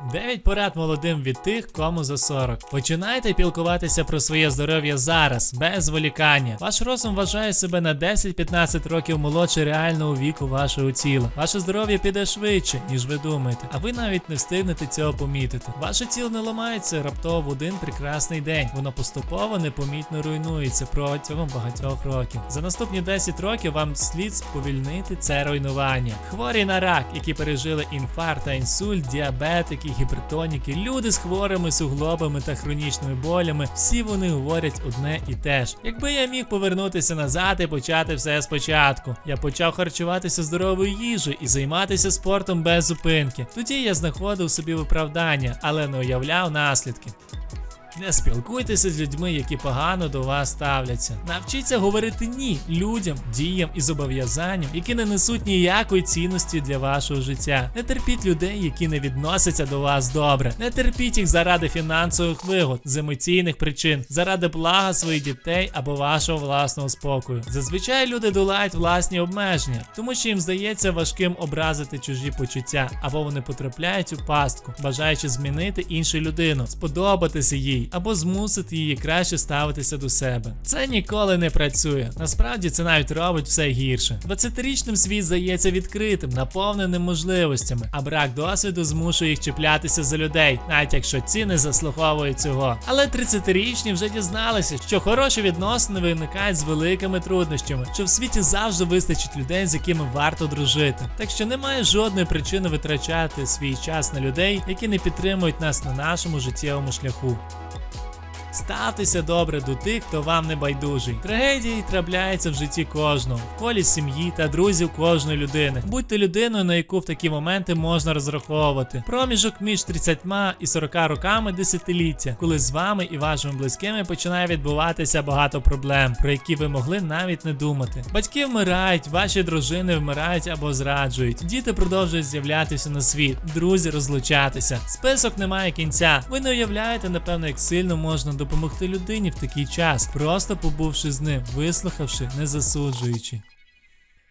9 порад молодим від тих, кому за 40. Починайте пілкуватися про своє здоров'я зараз, без зволікання. Ваш розум вважає себе на 10-15 років молодше реального віку вашого тіла. Ваше здоров'я піде швидше, ніж ви думаєте, а ви навіть не встигнете цього помітити. Ваше тіло не ламається раптово в один прекрасний день. Воно поступово непомітно руйнується протягом багатьох років. За наступні 10 років вам слід сповільнити це руйнування. Хворі на рак, які пережили інфаркт інсульт, діабетики, гіпертоніки, люди з хворими суглобами та хронічними болями, всі вони говорять одне і те ж. Якби я міг повернутися назад і почати все спочатку, я почав харчуватися здоровою їжею і займатися спортом без зупинки. Тоді я знаходив собі виправдання, але не уявляв наслідки. Не спілкуйтеся з людьми, які погано до вас ставляться. Навчіться говорити ні людям, діям і зобов'язанням, які не несуть ніякої цінності для вашого життя. Не терпіть людей, які не відносяться до вас добре. Не терпіть їх заради фінансових вигод, з емоційних причин, заради блага своїх дітей або вашого власного спокою. Зазвичай люди долають власні обмеження, тому що їм здається важким образити чужі почуття, або вони потрапляють у пастку, бажаючи змінити іншу людину, сподобатися їй або змусити її краще ставитися до себе. Це ніколи не працює. Насправді це навіть робить все гірше. 20-річним світ здається відкритим, наповненим можливостями, а брак досвіду змушує їх чіплятися за людей, навіть якщо ці не заслуговують цього. Але 30-річні вже дізналися, що хороші відносини виникають з великими труднощами, що в світі завжди вистачить людей, з якими варто дружити. Так що немає жодної причини витрачати свій час на людей, які не підтримують нас на нашому життєвому шляху. Thank you. Ставтеся добре до тих, хто вам не байдужий. Трагедії трапляються в житті кожного, в колі сім'ї та друзів кожної людини. Будьте людиною, на яку в такі моменти можна розраховувати. Проміжок між 30 і 40 роками десятиліття, коли з вами і вашими близькими починає відбуватися багато проблем, про які ви могли навіть не думати. Батьки вмирають, ваші дружини вмирають або зраджують. Діти продовжують з'являтися на світ, друзі розлучатися. Список не має кінця. Ви не уявляєте, напевно, як сильно можна допомогти людині в такий час, просто побувши з ним, вислухавши, не засуджуючи.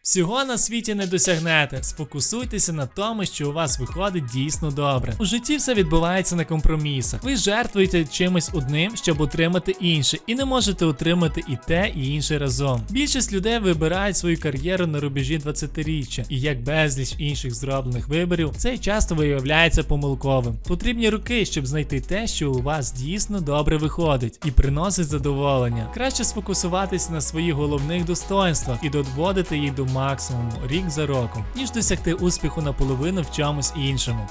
Всього на світі не досягнете. Сфокусуйтеся на тому, що у вас виходить дійсно добре. У житті все відбувається на компромісах. Ви жертвуєте чимось одним, щоб отримати інше, і не можете отримати і те, і інше разом. Більшість людей вибирають свою кар'єру на рубежі 20-річчя, і як безліч інших зроблених виборів, цей часто виявляється помилковим. Потрібні роки, щоб знайти те, що у вас дійсно добре виходить, і приносить задоволення. Краще сфокусуватися на своїх головних достоинствах і доводити їх до максимуму рік за роком, ніж досягти успіху наполовину в чомусь іншому.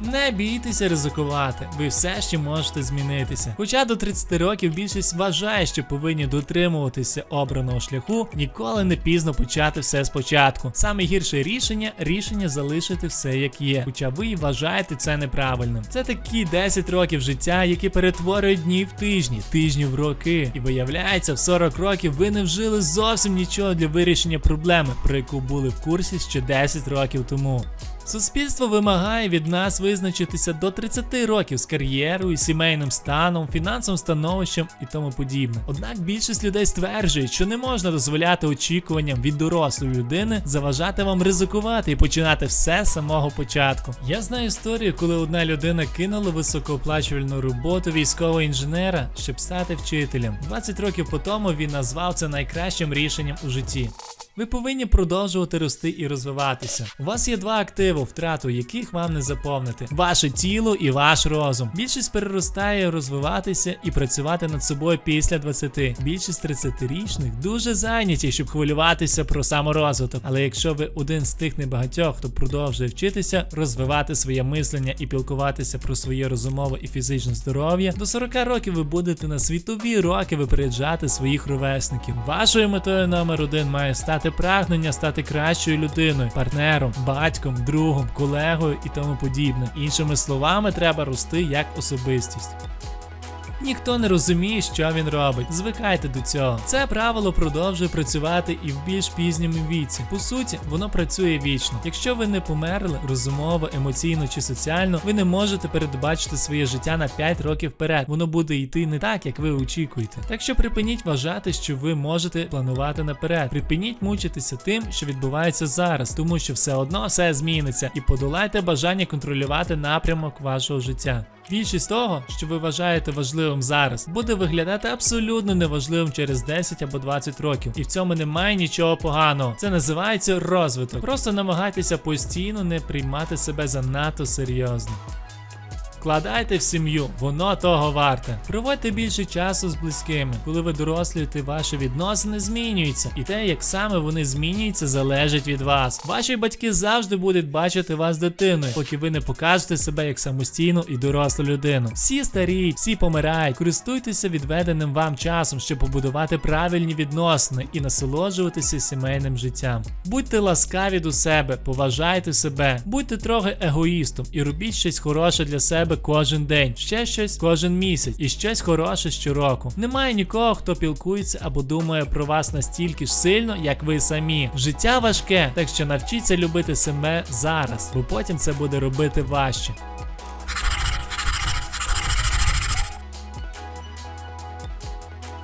Не бійтеся ризикувати, ви все ще можете змінитися. Хоча до 30 років більшість вважає, що повинні дотримуватися обраного шляху, ніколи не пізно почати все спочатку. Саме гірше рішення рішення залишити все як є, хоча ви вважаєте це неправильним. Це такі 10 років життя, які перетворюють дні в тижні, тижні в роки. І виявляється, в 40 років ви не вжили зовсім нічого для вирішення проблеми, про яку були в курсі ще 10 років тому. Суспільство вимагає від нас визначитися до 30 років з кар'єрою, сімейним станом, фінансовим становищем і тому подібне. Однак більшість людей стверджують, що не можна дозволяти очікуванням від дорослої людини заважати вам ризикувати і починати все з самого початку. Я знаю історію, коли одна людина кинула високооплачувальну роботу військового інженера, щоб стати вчителем. 20 років по тому він назвав це найкращим рішенням у житті. Ви повинні продовжувати рости і розвиватися. У вас є два активи, втрату яких вам не заповнити: ваше тіло і ваш розум. Більшість переростає розвиватися і працювати над собою після 20. Більшість 30-річних дуже зайняті, щоб хвилюватися про саморозвиток. Але якщо ви один з тих небагатьох, хто продовжує вчитися, розвивати своє мислення і пілкуватися про своє розумове і фізичне здоров'я, до 40 років ви будете на світові роки випереджати своїх ровесників. Вашою метою номер один має стати прагнення стати кращою людиною, партнером, батьком, другом, колегою і тому подібне. Іншими словами, треба рости як особистість. Ніхто не розуміє, що він робить. Звикайте до цього. Це правило продовжує працювати і в більш пізньому віці. По суті, воно працює вічно. Якщо ви не померли розумово, емоційно чи соціально, ви не можете передбачити своє життя на 5 років вперед. Воно буде йти не так, як ви очікуєте. Так що припиніть вважати, що ви можете планувати наперед. Припиніть мучитися тим, що відбувається зараз, тому що все одно все зміниться, і подолайте бажання контролювати напрямок вашого життя. Більшість того, що ви вважаєте важливим зараз, буде виглядати абсолютно неважливим через 10 або 20 років, і в цьому немає нічого поганого. Це називається розвиток. Просто намагайтеся постійно не приймати себе занадто серйозно. Вкладайте в сім'ю, воно того варте. Проводьте більше часу з близькими. Коли ви дорослюєте, ваші відносини змінюються, і те, як саме вони змінюються, залежить від вас. Ваші батьки завжди будуть бачити вас дитиною, поки ви не покажете себе як самостійну і дорослу людину. Всі старіють, всі помирають. Користуйтеся відведеним вам часом, щоб побудувати правильні відносини і насолоджуватися сімейним життям. Будьте ласкаві до себе, поважайте себе, будьте трохи егоїстом і робіть щось хороше для себе кожен день, ще щось кожен місяць і щось хороше щороку. Немає нікого, хто пілкується або думає про вас настільки ж сильно, як ви самі. Життя важке, так що навчіться любити себе зараз, бо потім це буде робити важче.